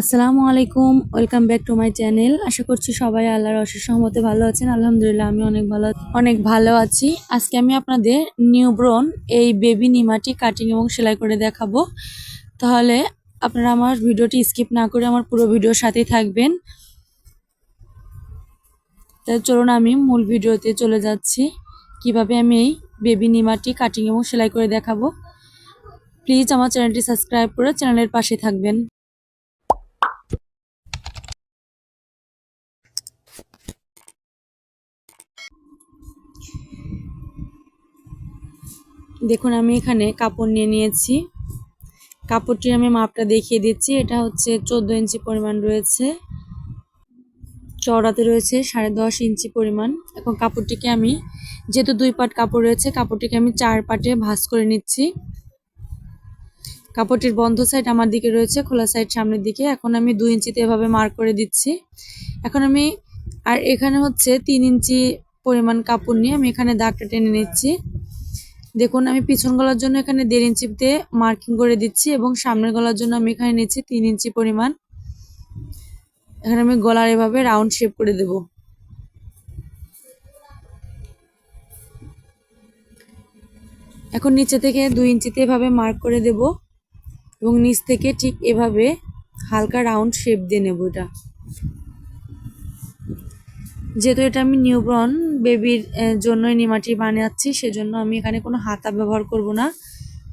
আসসালামু আলাইকুম, welcome back to my channel. আশা করছি সবাই আল্লাহর অশেষ সহমতে ভালো আছেন। আলহামদুলিল্লাহ আমি অনেক ভালো অনেক ভালো আছি। আজকে আমি আপনাদের নিউব্রন এই বেবি নিমাটি কাটিং এবং সেলাই করে দেখাবো। তাহলে আপনারা আমার ভিডিওটি স্কিপ না করে আমার পুরো ভিডিওর সাথেই থাকবেন। তাই চলুন আমি মূল ভিডিওতে চলে যাচ্ছি। কীভাবে আমি এই বেবি নিমাটি কাটিং এবং সেলাই করে দেখাবো। প্লিজ আমার চ্যানেলটি সাবস্ক্রাইব করে চ্যানেলের পাশে থাকবেন। দেখুন, আমি এখানে কাপড় নিয়ে নিয়েছি। কাপড়টির আমি মাপটা দেখিয়ে দিচ্ছি। এটা হচ্ছে চোদ্দ ইঞ্চি পরিমাণ রয়েছে। চওড়াতে রয়েছে সাড়ে দশ ইঞ্চি পরিমাণ। এখন কাপড়টিকে আমি, যেহেতু দুই পাট কাপড় রয়েছে, কাপড়টিকে আমি চার পাটে ভাঁজ করে নিচ্ছি। কাপড়টির বন্ধ সাইড আমার দিকে রয়েছে, খোলা সাইড সামনের দিকে। এখন আমি দুই ইঞ্চিতে এভাবে মার্ক করে দিচ্ছি। এখন আমি, আর এখানে হচ্ছে তিন ইঞ্চি পরিমাণ কাপড় নিয়ে আমি এখানে দাগটা টেনে নিচ্ছি। দেখুন, আমি পিছন গলার জন্য এখানে দেড় ইঞ্চি দিয়ে মার্কিং করে দিচ্ছি এবং সামনের গলার জন্য আমি এখানে নিচ্ছি তিন ইঞ্চি পরিমাণ। এখানে আমি গলার এভাবে রাউন্ড শেপ করে দেব। এখন নিচে থেকে দুই ইঞ্চিতে এভাবে মার্ক করে দেব এবং নিচ থেকে ঠিক এভাবে হালকা রাউন্ড শেপ দিয়ে নেব এটা। যেহেতু এটা আমি নিউবর্ন বেবির জন্যই নিমাটি বানাচ্ছি, সেজন্য আমি এখানে কোনো হাতা ব্যবহার করব না।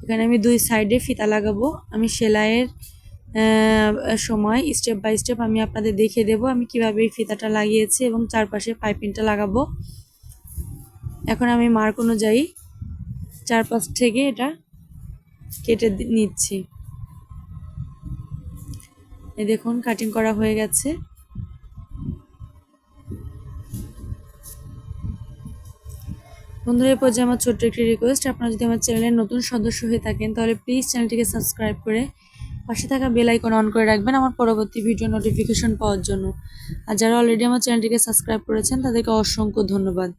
এখানে আমি দুই সাইডে ফিতা লাগাবো। আমি সেলাইয়ের সময় স্টেপ বাই স্টেপ আমি আপনাদের দেখিয়ে দেব আমি কীভাবে এই ফিতাটা লাগিয়েছি এবং চারপাশে পাইপিংটা লাগাবো। এখন আমি মার্ক অনুযায়ী চারপাশ থেকে এটা কেটে নিচ্ছি। দেখুন কাটিং করা হয়ে গেছে। বন্ধুরা এই পর্যায়ে আমার ছোট্ট একটি রিকোয়েস্ট আপনারা যদি আমার চ্যানেলের নতুন সদস্য হয়ে থাকেন, তাহলে প্লিজ চ্যানেলটিকে সাবস্ক্রাইব করে পাশে থাকা বেল আইকন অন করে রাখবেন আমার পরবর্তী ভিডিও নোটিফিকেশন পাওয়ার জন্য। আর যারা অলরেডি আমার চ্যানেলটিকে সাবস্ক্রাইব করেছেন, তাদেরকে অসংখ্য ধন্যবাদ।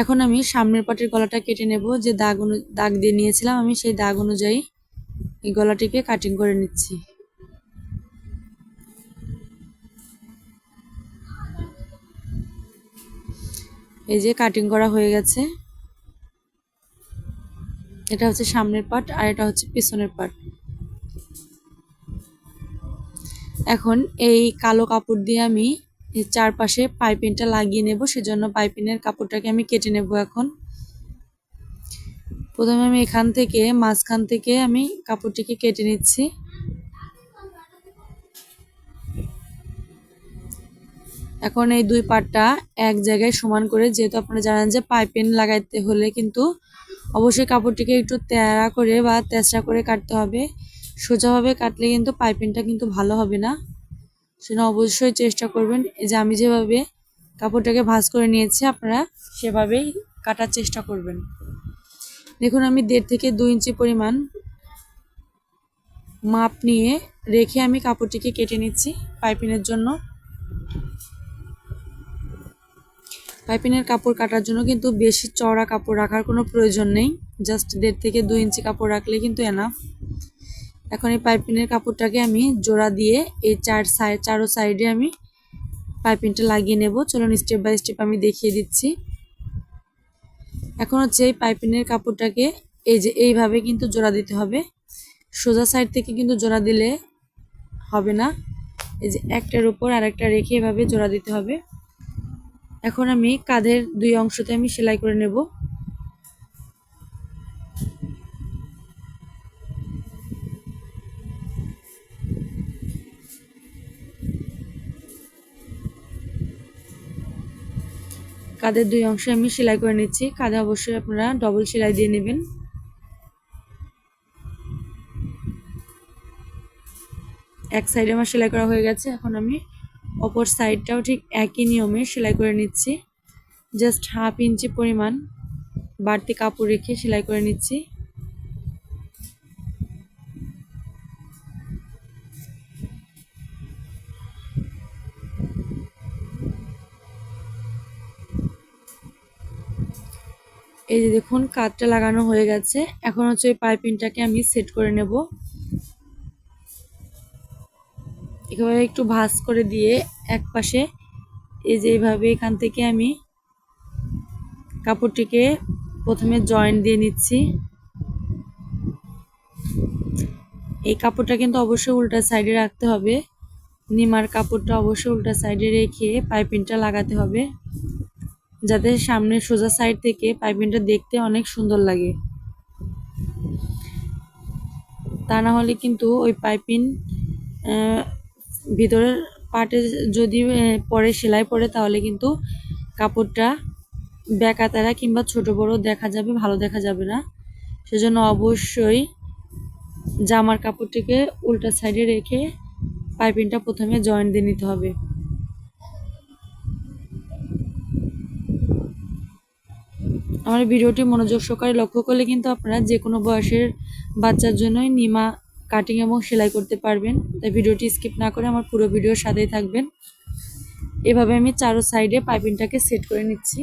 এখন আমি সামনের পাটের গলাটা কেটে নেব, যে দাগ দাগ দিয়ে নিয়েছিলাম, আমি সেই দাগ অনুযায়ী এই গলাটিকে কাটিং করে নিচ্ছি। এই যে কাটিং করা হয়ে গেছে। এটা হচ্ছে সামনের পার্ট আর এটা হচ্ছে পিছনের পার্ট এখন এই কালো কাপড় দিয়ে আমি চারপাশে পাইপিংটা লাগিয়ে নেব, সেজন্য পাইপিনের কাপড়টাকে আমি কেটে নেব এখন। প্রথমে আমি এখান থেকে, মাঝখান থেকে আমি কাপড়টিকে কেটে নিচ্ছি। এখন এই দুই পাটটা এক জায়গায় সমান করে, যেহেতু আপনারা জানেন যে পাইপিন লাগাইতে হলে কিন্তু অবশ্যই কাপড়টিকে একটু তেড়া করে বা তেসরা করে কাটতে হবে। সোজাভাবে কাটলে কিন্তু পাইপিংটা কিন্তু ভালো হবে না। সেটা অবশ্যই চেষ্টা করবেন। যে আমি যেভাবে কাপড়টাকে ভাঁজ করে নিয়েছি, আপনারা সেভাবেই কাটার চেষ্টা করবেন। দেখুন, আমি দেড় থেকে দুই ইঞ্চি পরিমাণ মাপ নিয়ে রেখে আমি কাপড়টিকে কেটে নিচ্ছি পাইপিনের জন্য। পাইপিনের কাপড় কাটার জন্য কিন্তু বেশি চড়া কাপড় রাখার কোনো প্রয়োজন নেই। জাস্ট দেড় থেকে দুই ইঞ্চি কাপড় রাখলে কিন্তু এনাফ এখন এই পাইপিনের কাপড়টাকে আমি জোড়া দিয়ে এই চার সাইড চারো সাইডে আমি পাইপিংটা লাগিয়ে নেব। চলুন স্টেপ বাই স্টেপ আমি দেখিয়ে দিচ্ছি। এখন হচ্ছে এই পাইপিনের কাপড়টাকে এই যে এইভাবে কিন্তু জোড়া দিতে হবে। সোজা সাইড থেকে কিন্তু জোড়া দিলে হবে না। এই যে একটার উপর আর একটা রেখে এভাবে জোড়া দিতে হবে। এখন আমি কাঁধের দুই অংশতে আমি সেলাই করে নেব। কাঁধের দুই অংশে আমি সেলাই করে নিচ্ছি। কাঁধে অবশ্যই আপনারা ডবল সেলাই দিয়ে নেবেন। এক সাইডে আমার সেলাই করা হয়ে গেছে। এখন আমি অপর সাইডটাও ঠিক একই নিয়মে সেলাই করে নিচ্ছি। জাস্ট হাফ ইঞ্চি পরিমাণ বাড়তি কাপড় রেখে সেলাই করে নিচ্ছি। এই যে দেখুন কাঠটা লাগানো হয়ে গেছে। এখন হচ্ছে ওই পাইপিংটাকে আমি সেট করে নেব। এভাবে একটু ভাঁজ করে দিয়ে এক পাশে এই যে এইভাবে এখান থেকে আমি কাপড়টিকে প্রথমে জয়েন্ট দিয়ে নিচ্ছি। এই কাপড়টা কিন্তু অবশ্যই উল্টা সাইডে রাখতে হবে। নিমার কাপড়টা অবশ্যই উল্টা সাইডে রেখে পাইপিংটা লাগাতে হবে, যাতে সামনে সোজা সাইড থেকে পাইপিংটা দেখতে অনেক সুন্দর লাগে। তা না হলে কিন্তু ওই পাইপিং ভিতরের পাটে যদি পরে সেলাই পরে, তাহলে কিন্তু কাপড়টা বেকাতারা কিংবা ছোট বড় দেখা যাবে, ভালো দেখা যাবে না। সেজন্য অবশ্যই জামার কাপড়টিকে উল্টা সাইডে রেখে পাইপিংটা প্রথমে জয়েন্ট দিয়ে নিতে হবে। আমার ভিডিওটি মনোযোগ সহকারে লক্ষ্য করলে কিন্তু আপনারা যে কোনো বয়সের বাচ্চার জন্যই নিমা কাটিং এবং সেলাই করতে পারবেন। তাই ভিডিওটি স্কিপ না করে আমার পুরো ভিডিওর সাথেই থাকবেন। এভাবে আমি চারো সাইডে পাইপিংটাকে সেট করে নিচ্ছি।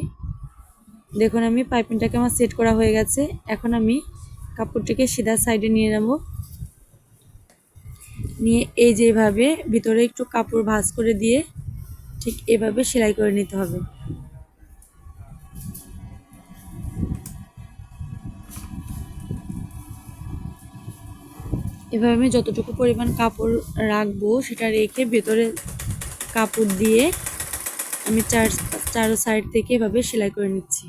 দেখুন, আমি পাইপিংটাকে আমার সেট করা হয়ে গেছে। এখন আমি কাপড়টিকে সিধা সাইডে নিয়ে নেব। নিয়ে এই যেভাবে ভিতরে একটু কাপড় ভাঁজ করে দিয়ে ঠিক এভাবে সেলাই করে নিতে হবে। এভাবে আমি যতটুকু পরিমাণ কাপড় রাখব সেটা রেখে ভেতরে কাপড় দিয়ে আমি চার চার সাইড থেকে এভাবে সেলাই করে নিচ্ছি।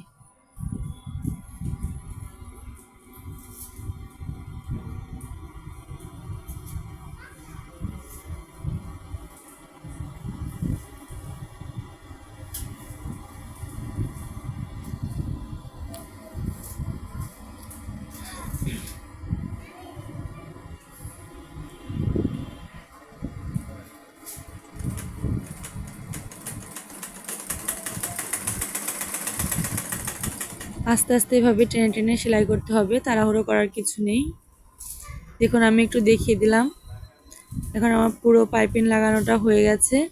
আস্তে আস্তে এভাবে টেনে টেনে সেলাই করতে হবে, তাড়াহুড়ো করার কিছু নেই। দেখুন, আমি একটু দেখিয়ে দিলাম। এখন আমার পুরো পাইপিং লাগানোটা হয়ে গেছে।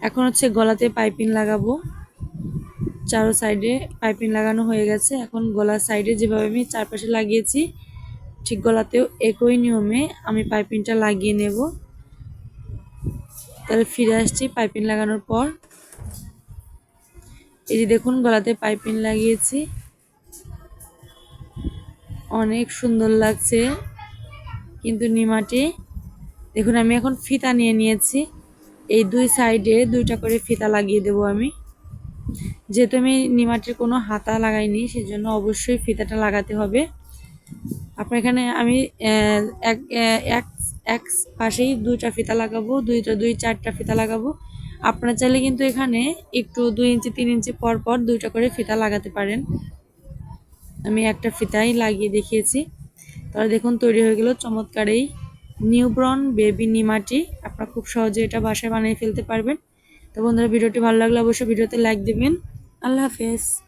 এখন হচ্ছে গলাতে পাইপিং লাগাবো। চারো সাইডে পাইপিং লাগানো হয়ে গেছে। এখন গলার সাইডে যেভাবে আমি চারপাশে লাগিয়েছি, ঠিক গলাতেও একই নিয়মে আমি পাইপিংটা লাগিয়ে নেব। তাহলে ফিরে আসছি পাইপিং লাগানোর পর। এই যে দেখুন, গলাতে পাইপিং লাগিয়েছি। অনেক সুন্দর লাগছে কিন্তু নিমাটি। দেখুন, আমি এখন ফিতা নিয়ে নিয়েছি। এই দুই সাইডে দুইটা করে ফিতা লাগিয়ে দেব আমি। যেহেতু আমি নিমাটির কোনো হাতা লাগাইনি, সেজন্য অবশ্যই ফিতাটা লাগাতে হবে। আপনার এখানে আমি এক এক এক পাশেই দুইটা ফিতা লাগাবো, দুইটা, দুই, চারটা ফিতা লাগাবো। আপনারা চাইলে কিন্তু এখানে একটু দুই ইঞ্চি, তিন ইঞ্চি পর পর দুইটা করে ফিতা লাগাতে পারেন। আমি একটা ফিতাই লাগিয়ে দেখিয়েছি। তাহলে দেখুন তৈরি হয়ে গেল চমৎকার এই নিউব্রন বেবি নিমাটি। আপনারা খুব সহজে এটা বাসায় বানিয়ে ফেলতে পারবেন। তো বন্ধুরা, ভিডিওটি ভালো লাগলে অবশ্যই ভিডিওতে লাইক দেবেন। আল্লাহ হাফেজ।